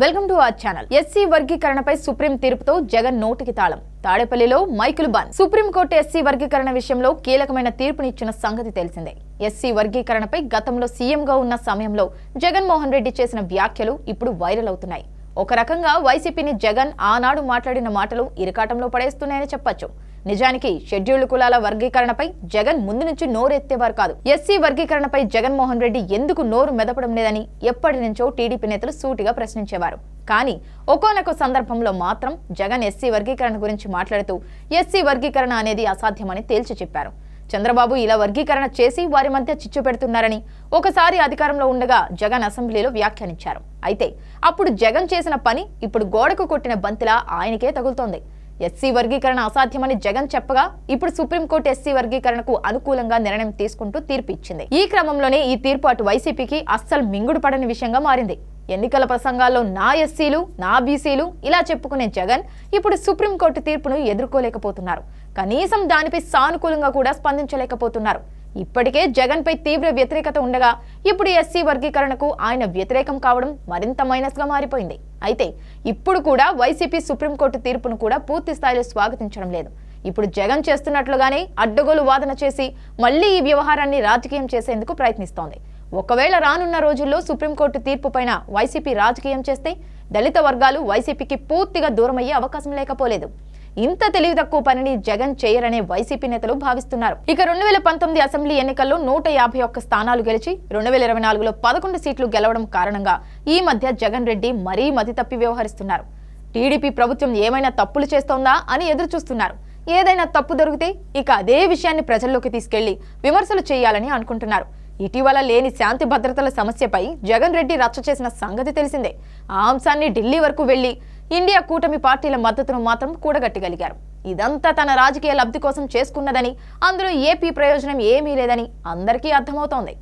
Welcome to our channel. SC వర్గీకరణపై supreme తీర్పుతో జగన్ నోటికి తాళం. తాడేపల్లిలో మైకులు బాన్. సుప్రీంకోర్టు ఎస్సీ వర్గీకరణ విషయంలో కీలకమైన తీర్పునిచ్చిన సంగతి తెలిసిందే. ఎస్సీ వర్గీకరణపై గతంలో సీఎంగా ఉన్న సమయంలో జగన్మోహన్ రెడ్డి చేసిన వ్యాఖ్యలు ఇప్పుడు వైరల్ అవుతున్నాయి. ఒక రకంగా వైసీపీని జగన్ ఆనాడు మాట్లాడిన మాటలు ఇరకాటంలో పడేస్తున్నాయని చెప్పొచ్చు. నిజానికి షెడ్యూల్డ్ కులాల వర్గీకరణపై జగన్ ముందు నుంచి నోరెత్తేవారు కాదు. ఎస్సీ వర్గీకరణపై జగన్మోహన్ రెడ్డి ఎందుకు నోరు మెదపడం లేదని ఎప్పటి నుంచో టీడీపీ నేతలు సూటిగా ప్రశ్నించేవారు. కానీ ఒకోనొక సందర్భంలో మాత్రం జగన్ ఎస్సీ వర్గీకరణ గురించి మాట్లాడుతూ ఎస్సీ వర్గీకరణ అనేది అసాధ్యమని తేల్చి చెప్పారు. చంద్రబాబు ఇలా వర్గీకరణ చేసి వారి మధ్య చిచ్చు పెడుతున్నారని ఒకసారి అధికారంలో ఉండగా జగన్ అసెంబ్లీలో వ్యాఖ్యానించారు. అయితే అప్పుడు జగన్ చేసిన పని ఇప్పుడు గోడకు కొట్టిన బంతిలా ఆయనకే తగులుతోంది. ఎస్సీ వర్గీకరణ అసాధ్యమని జగన్ చెప్పగా ఇప్పుడు సుప్రీంకోర్టు ఎస్సీ వర్గీకరణకు అనుకూలంగా నిర్ణయం తీసుకుంటూ తీర్పు ఇచ్చింది. ఈ క్రమంలోనే ఈ తీర్పు అటు వైసీపీకి అస్సలు మింగుడు పడని విషయంగా మారింది. ఎన్నికల ప్రసంగాల్లో నా ఎస్సీలు నా బీసీలు ఇలా చెప్పుకునే జగన్ ఇప్పుడు సుప్రీంకోర్టు తీర్పును ఎదుర్కోలేకపోతున్నారు. కనీసం దానిపై సానుకూలంగా కూడా స్పందించలేకపోతున్నారు. ఇప్పటికే జగన్పై తీవ్ర వ్యతిరేకత ఉండగా ఇప్పుడు ఎస్సీ వర్గీకరణకు ఆయన వ్యతిరేకం కావడం మరింత మైనస్గా మారిపోయింది. అయితే ఇప్పుడు కూడా వైసీపీ సుప్రీంకోర్టు తీర్పును కూడా పూర్తి స్థాయిలో స్వాగతించడం లేదు. ఇప్పుడు జగన్ చేస్తున్నట్లుగానే అడ్డగోలు వాదన చేసి మళ్ళీ ఈ వ్యవహారాన్ని రాజకీయం చేసేందుకు ప్రయత్నిస్తోంది. ఒకవేళ రానున్న రోజుల్లో సుప్రీంకోర్టు తీర్పుపైన వైసీపీ రాజకీయం చేస్తే దళిత వర్గాలు వైసీపీకి పూర్తిగా దూరమయ్యే అవకాశం లేకపోలేదు. ఇంత తెలివి తక్కువ పనిని జగన్ చేయరనే వైసీపీ నేతలు భావిస్తున్నారు. ఇక రెండు వేల పంతొమ్మిది అసెంబ్లీ ఎన్నికల్లో నూట యాభై ఒక్క స్థానాలు గెలిచి రెండు వేల ఇరవై నాలుగులో పదకొండు సీట్లు గెలవడం కారణంగా ఈ మధ్య జగన్ రెడ్డి మరీ మతి తప్పి వ్యవహరిస్తున్నారు. టీడీపీ ప్రభుత్వం ఏమైనా తప్పులు చేస్తోందా అని ఎదురు చూస్తున్నారు ఏదైనా తప్పు దొరికితే ఇక అదే విషయాన్ని ప్రజల్లోకి తీసుకెళ్ళి విమర్శలు చేయాలని అనుకుంటున్నారు. ఇటీవల లేని శాంతి భద్రతల సమస్యపై జగన్ రెడ్డి రచ్చ చేసిన సంగతి తెలిసిందే. ఆ అంశాన్ని ఢిల్లీ వరకు వెళ్ళి ఇండియా కూటమి పార్టీల మద్దతును మాత్రం కూడగట్టగలిగారు. ఇదంతా తన రాజకీయ లబ్ధి కోసం చేసుకున్నదని అందులో ఏపీ ప్రయోజనం ఏమీ లేదని అందరికీ అర్థమవుతోంది.